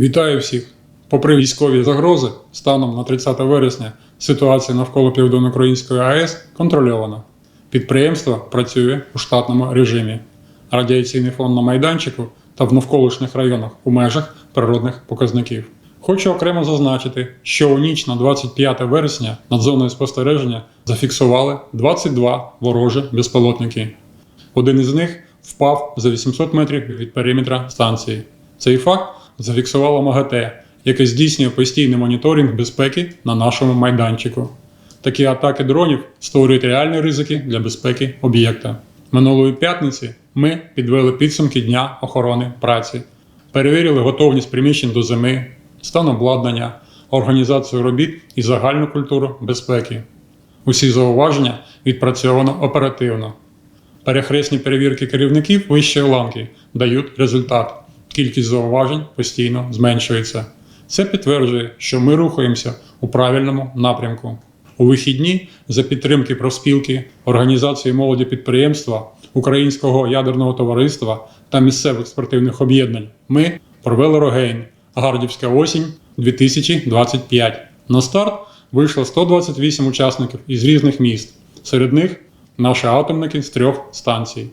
Вітаю всіх! Попри військові загрози, станом на 30 вересня ситуація навколо Південноукраїнської АЕС контрольована. Підприємство працює у штатному режимі. Радіаційний фон на майданчику та в навколишніх районах у межах природних показників. Хочу окремо зазначити, що у ніч на 25 вересня над зоною спостереження зафіксували 22 ворожі безпілотники. Один із них впав за 800 метрів від периметра станції. Цей факт зафіксувало МАГАТЕ, яке здійснює постійний моніторинг безпеки на нашому майданчику. Такі атаки дронів створюють реальні ризики для безпеки об'єкта. Минулої п'ятниці ми підвели підсумки Дня охорони праці, перевірили готовність приміщень до зими, стан обладнання, організацію робіт і загальну культуру безпеки. Усі зауваження відпрацьовано оперативно. Перехресні перевірки керівників вищої ланки дають результат. Кількість зауважень постійно зменшується. Це підтверджує, що ми рухаємося у правильному напрямку. У вихідні за підтримки профспілки, організації молоді підприємства, Українського ядерного товариства та місцевих спортивних об'єднань ми провели Рогейн Гардівська осінь 2025. На старт вийшло 128 учасників із різних міст. Серед них наші атомники з трьох станцій.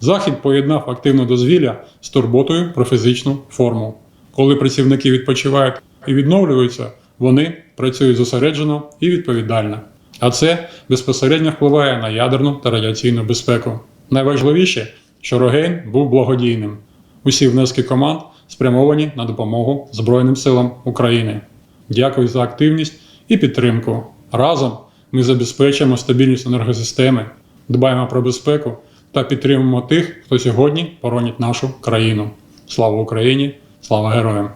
Захід поєднав активне дозвілля з турботою про фізичну форму. Коли працівники відпочивають і відновлюються, вони працюють зосереджено і відповідально. А це безпосередньо впливає на ядерну та радіаційну безпеку. Найважливіше, що Рогейн був благодійним. Усі внески команд спрямовані на допомогу Збройним силам України. Дякую за активність і підтримку. Разом ми забезпечуємо стабільність енергосистеми, дбаємо про безпеку та підтримуємо тих, хто сьогодні боронить нашу країну. Слава Україні! Слава героям!